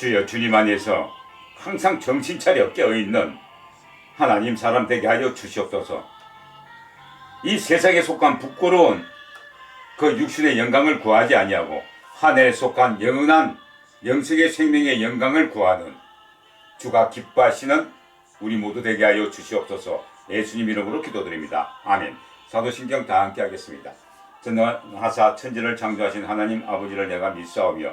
주여 주님 안에서 항상 정신 차려 깨어있는 하나님 사람 되게 하여 주시옵소서. 이 세상에 속한 부끄러운 그 육신의 영광을 구하지 아니하고 하늘에 속한 영원한 영sek의 생명의 영광을 구하는 주가 기뻐하시는 우리 모두 되게 하여 주시옵소서. 예수님 이름으로 기도드립니다. 아멘. 사도신경 다 함께 하겠습니다. 전능하사 천지를 창조하신 하나님 아버지를 내가 믿사오며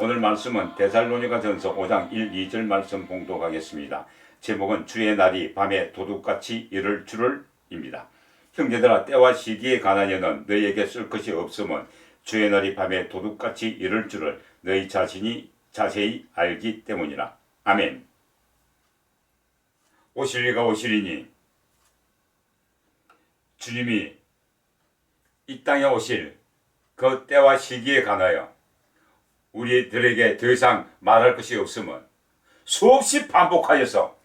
오늘 말씀은 데살로니가 전서 5장 1, 2절 말씀 봉독하겠습니다. 제목은 주의 날이 밤에 도둑같이 이를 줄을 입니다. 형제들아 때와 시기에 관하여는 너희에게 쓸 것이 없음은 주의 날이 밤에 도둑같이 이를 줄을 너희 자신이 자세히 알기 때문이라. 아멘. 오실 리가 오시리니 주님이 이 땅에 오실 그 때와 시기에 관하여 우리들에게 더 이상 말할 것이 없음은 수없이 반복하여서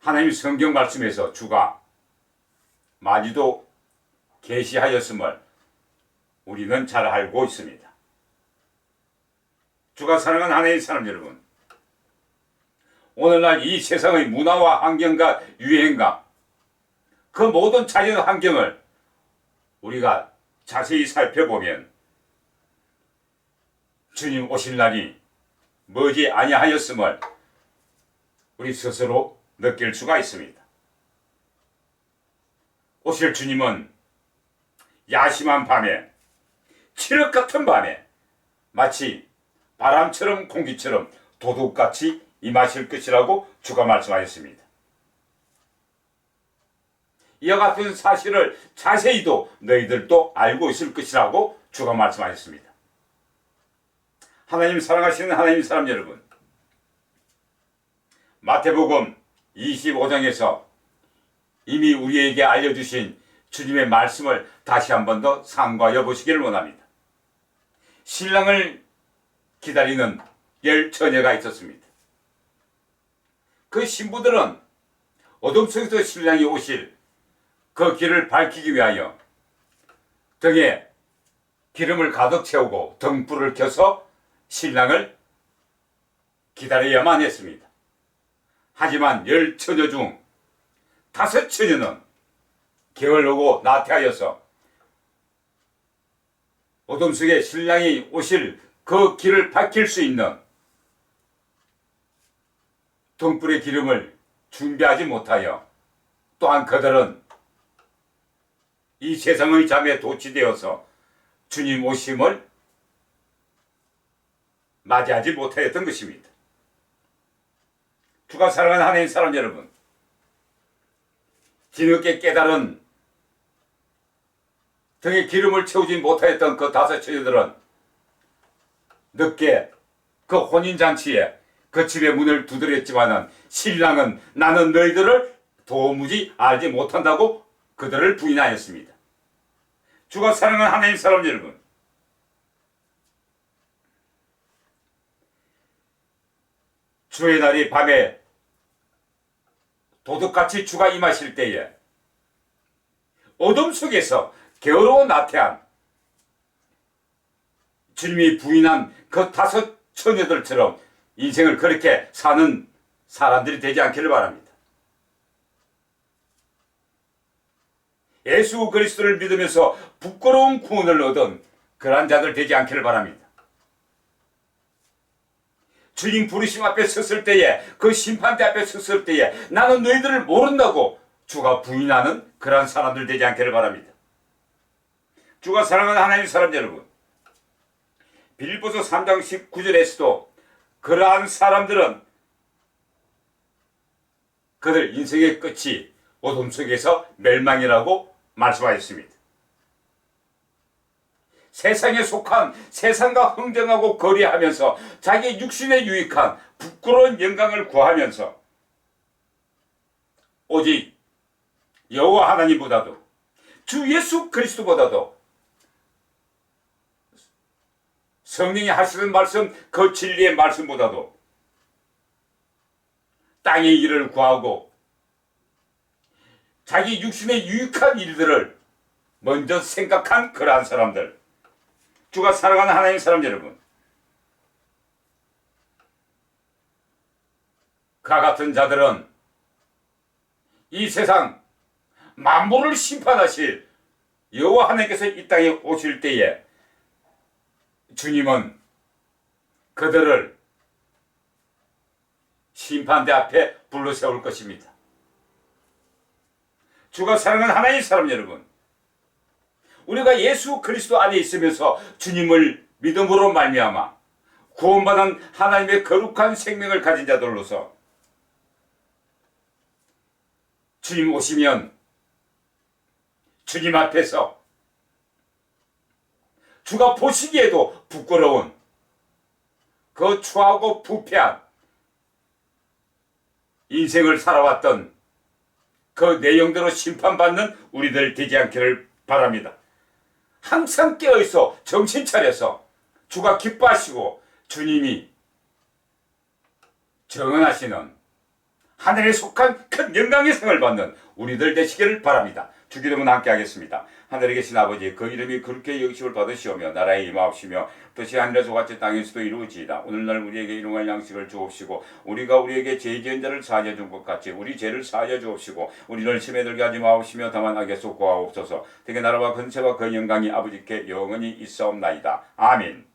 하나님 성경 말씀에서 주가 많이도 계시하였음을 우리는 잘 알고 있습니다. 주가 사랑하는 하나님 사람 여러분, 오늘날 이 세상의 문화와 환경과 유행과 그 모든 자연 환경을 우리가 자세히 살펴보면 주님 오실 날이 머지 아니하였음을 우리 스스로 느낄 수가 있습니다. 오실 주님은 야심한 밤에 칠흑 같은 밤에 마치 바람처럼 공기처럼 도둑같이 임하실 것이라고 주가 말씀하였습니다. 이와 같은 사실을 자세히도 너희들도 알고 있을 것이라고 주가 말씀하셨습니다. 하나님 사랑하시는 하나님 사람 여러분, 마태복음 25장에서 이미 우리에게 알려주신 주님의 말씀을 다시 한 번 더 상고하여 보시기를 원합니다. 신랑을 기다리는 열 처녀가 있었습니다. 그 신부들은 어둠 속에서 신랑이 오실 그 길을 밝히기 위하여 등에 기름을 가득 채우고 등불을 켜서 신랑을 기다려야만 했습니다. 하지만 열 처녀 중 다섯 처녀는 게을르고 나태하여서 어둠 속에 신랑이 오실 그 길을 밝힐 수 있는 등불의 기름을 준비하지 못하여 또한 그들은 이 세상의 잠에 도취되어서 주님 오심을 맞이하지 못하였던 것입니다. 주가 사랑하는 하나님 사람 여러분, 뒤늦게 깨달은 등에 기름을 채우지 못하였던 그 다섯 처녀들은 늦게 그 혼인잔치에 그 집의 문을 두드렸지만은 신랑은 나는 너희들을 도무지 알지 못한다고 그들을 부인하였습니다. 주가 사랑하는 하나님 사람 여러분, 주의 날이 밤에 도둑같이 주가 임하실 때에 어둠 속에서 게으르고 나태한 주님이 부인한 그 다섯 처녀들처럼 인생을 그렇게 사는 사람들이 되지 않기를 바랍니다. 예수 그리스도를 믿으면서 부끄러운 구원을 얻은 그러한 자들 되지 않기를 바랍니다. 주님 부르심 앞에 섰을 때에 그 심판대 앞에 섰을 때에 나는 너희들을 모른다고 주가 부인하는 그러한 사람들 되지 않기를 바랍니다. 주가 사랑하는 하나님 사람 여러분 빌보서 3장 19절에서도 그러한 사람들은 그들 인생의 끝이 어둠 속에서 멸망이라고 말씀하셨습니다. 세상에 속한 세상과 흥정하고 거리하면서 자기 육신에 유익한 부끄러운 영광을 구하면서 오직 여호와 하나님보다도 주 예수 그리스도보다도 성령이 하시는 말씀 그 진리의 말씀보다도 땅의 일을 구하고 자기 육신에 유익한 일들을 먼저 생각한 그러한 사람들 주가 사랑하는 하나님 사람 여러분 그와 같은 자들은 이 세상 만물을 심판하실 여호와 하나님께서 이 땅에 오실 때에 주님은 그들을 심판대 앞에 불러 세울 것입니다. 주가 사랑하는 하나님 사람 여러분, 우리가 예수 그리스도 안에 있으면서 주님을 믿음으로 말미암아 구원받은 하나님의 거룩한 생명을 가진 자들로서 주님 오시면 주님 앞에서 주가 보시기에도 부끄러운 그 추하고 부패한 인생을 살아왔던 그 내용대로 심판받는 우리들 되지 않기를 바랍니다. 항상 깨어있어. 정신 차려서. 주가 기뻐하시고. 주님이 정언하시는 하늘에 속한 큰 영광의 상을 받는 우리들 되시기를 바랍니다. 주기도문 함께 하겠습니다. 하늘에 계신 아버지 그 이름이 그렇게 여기심을 받으시오며 나라에 임하옵시며 뜻이 하늘에서 같이 땅에서도 이루어지이다. 오늘날 우리에게 일용할 양식을 주옵시고 우리가 우리에게 죄 지은 자를 사하여 준 것 같이 우리 죄를 사하여 주옵시고 우리를 심에 들게 하지 마옵시며 다만 악에 쏟고 하옵소서 되게 나라와 근세와 그 영광이 아버지께 영원히 있사옵나이다. 아멘